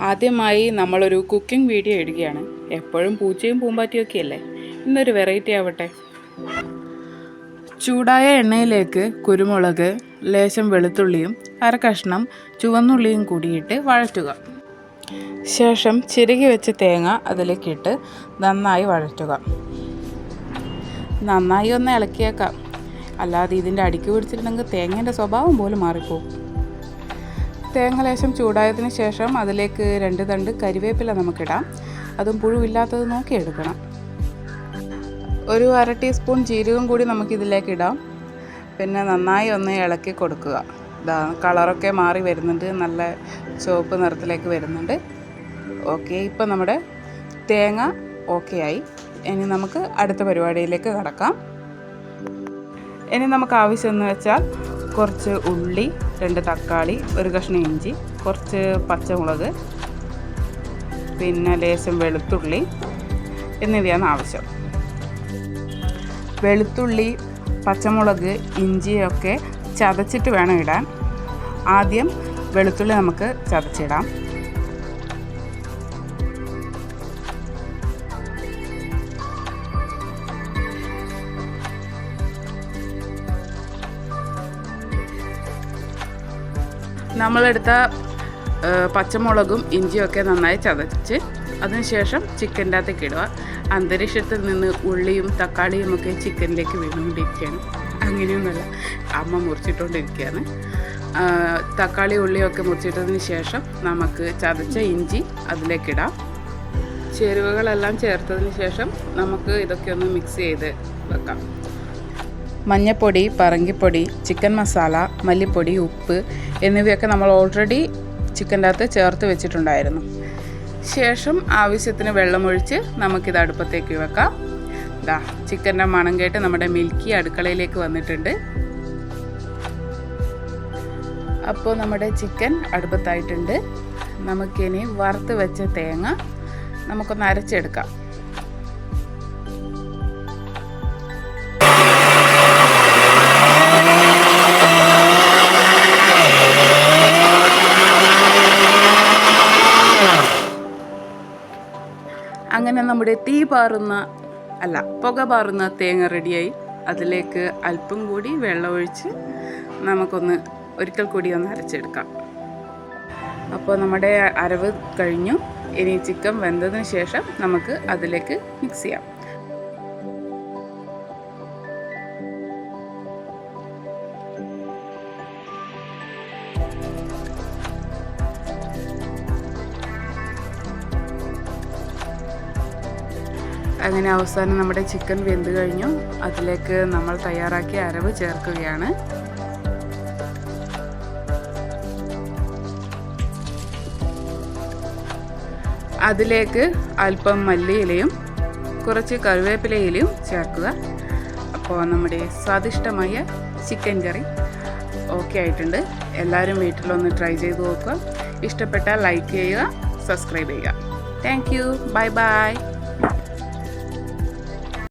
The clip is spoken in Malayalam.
ആദ്യമായി നമ്മളൊരു കുക്കിംഗ് വീഡിയോ ഇടുകയാണ്. എപ്പോഴും പൂച്ചയും പൂമ്പാറ്റിയൊക്കെ അല്ലേ ഇന്നൊരു വെറൈറ്റി ആവട്ടെ. ചൂടായ എണ്ണയിലേക്ക് കുരുമുളക് ലേശം വെളുത്തുള്ളിയും അര കഷ്ണം ചുവന്നുള്ളിയും കൂടിയിട്ട് വഴറ്റുക. ശേഷം ചിരകി വെച്ച് തേങ്ങ അതിലേക്കിട്ട് നന്നായി വഴറ്റുക. നന്നായി ഒന്ന് ഇളക്കിയേക്കാം. അല്ലാതെ ഇതിന്റെ അടിക്ക് പിടിച്ചിട്ടുണ്ടെങ്കിൽ തേങ്ങേന്റെ സ്വഭാവം പോലും മാറിപ്പോവും. തേങ്ങ ലേശം ചൂടായതിന് ശേഷം അതിലേക്ക് രണ്ട് തണ്ട് കരിവേപ്പില നമുക്കിടാം. അതും പുഴുവില്ലാത്തത് നോക്കി എടുക്കണം. ഒരു അര ടീസ്പൂൺ ജീരകം കൂടി നമുക്കിതിലേക്ക് ഇടാം. പിന്നെ നന്നായി ഒന്ന് ഇളക്കി കൊടുക്കുക. ഇതാ കളറൊക്കെ മാറി വരുന്നുണ്ട്. നല്ല ചുവപ്പ് നിറത്തിലേക്ക് വരുന്നുണ്ട്. ഓക്കെ ഇപ്പം നമ്മുടെ തേങ്ങ ഓക്കെ ആയി ഇനി നമുക്ക് അടുത്ത പരിപാടിയിലേക്ക് കടക്കാം. ഇനി നമുക്ക് ആവശ്യമെന്ന് വെച്ചാൽ കുറച്ച് ഉള്ളി രണ്ട് തക്കാളി ഒരു കഷ്ണം ഇഞ്ചി കുറച്ച് പച്ചമുളക് പിന്നെ ലേശം വെളുത്തുള്ളി എന്നിവയാണ് ആവശ്യം. വെളുത്തുള്ളി പച്ചമുളക് ഇഞ്ചിയൊക്കെ ചതച്ചിട്ട് വേണം ഇടാൻ. ആദ്യം വെളുത്തുള്ളി നമുക്ക് ചതച്ചിടാം. നമ്മളെടുത്ത പച്ചമുളകും ഇഞ്ചിയൊക്കെ നന്നായി ചതച്ച് അതിനുശേഷം ചിക്കന്റെ അകത്തേക്ക് ഇടുക. അന്തരീക്ഷത്തിൽ നിന്ന് ഉള്ളിയും തക്കാളിയും ഒക്കെ ചിക്കനിലേക്ക് വീണുകൊണ്ടിരിക്കുകയാണ്. അങ്ങനെയൊന്നുമല്ല. അമ്മ മുറിച്ചിട്ടുകൊണ്ടിരിക്കുകയാണ്. തക്കാളി ഉള്ളിയൊക്കെ മുറിച്ചിട്ടതിന് ശേഷം നമുക്ക് ചതച്ച ഇഞ്ചി അതിലേക്കിടാം ചേരുവകളെല്ലാം ചേർത്തതിന് ശേഷം നമുക്ക് ഇതൊക്കെ ഒന്ന് മിക്സ് ചെയ്ത് വെക്കാം. മഞ്ഞപ്പൊടി പറങ്കിപ്പൊടി ചിക്കൻ മസാല മല്ലിപ്പൊടി ഉപ്പ് എന്നിവയൊക്കെ നമ്മൾ ഓൾറെഡി ചിക്കന്റെ അകത്ത് ചേർത്ത് വെച്ചിട്ടുണ്ടായിരുന്നു. ശേഷം ആവശ്യത്തിന് വെള്ളമൊഴിച്ച് നമുക്കിത് അടുപ്പത്തേക്ക് വെക്കാം. ഇതാ ചിക്കന്റെ മണം കേട്ട് നമ്മുടെ മിൽക്കി അടുക്കളയിലേക്ക് വന്നിട്ടുണ്ട്. അപ്പോൾ നമ്മുടെ ചിക്കൻ അടുപ്പത്തായിട്ടുണ്ട്. നമുക്കിനി വറുത്ത് വെച്ച തേങ്ങ നമുക്കൊന്ന് അരച്ചെടുക്കാം. അങ്ങനെ നമ്മുടെ തീ പാറുന്ന അല്ല പുക പാറുന്ന തേങ്ങ റെഡിയായി. അതിലേക്ക് അല്പം കൂടി വെള്ളമൊഴിച്ച് നമുക്കൊന്ന് ഒരിക്കൽ കൂടി ഒന്ന് അരച്ചെടുക്കാം. അപ്പോൾ നമ്മുടെ അരവ് കഴിഞ്ഞു. ഇനി ചിക്കൻ വെന്തതിന് ശേഷം നമുക്ക് അതിലേക്ക് മിക്സ് ചെയ്യാം. അങ്ങനെ അവസാനം നമ്മുടെ ചിക്കൻ വെന്ത് കഴിഞ്ഞു. അതിലേക്ക് നമ്മൾ തയ്യാറാക്കിയ അരവ് ചേർക്കുകയാണ്. അതിലേക്ക് അല്പം മല്ലിയിലയും കുറച്ച് കറിവേപ്പിലയിലയും ചേർക്കുക. അപ്പോൾ നമ്മുടെ സ്വാദിഷ്ടമായ ചിക്കൻ കറി ഓക്കെ ആയിട്ടുണ്ട്. എല്ലാവരും വീട്ടിലൊന്ന് ട്രൈ ചെയ്ത് നോക്കുക. ഇഷ്ടപ്പെട്ടാൽ ലൈക്ക് ചെയ്യുക സബ്സ്ക്രൈബ് ചെയ്യുക. Thank you. Bye bye.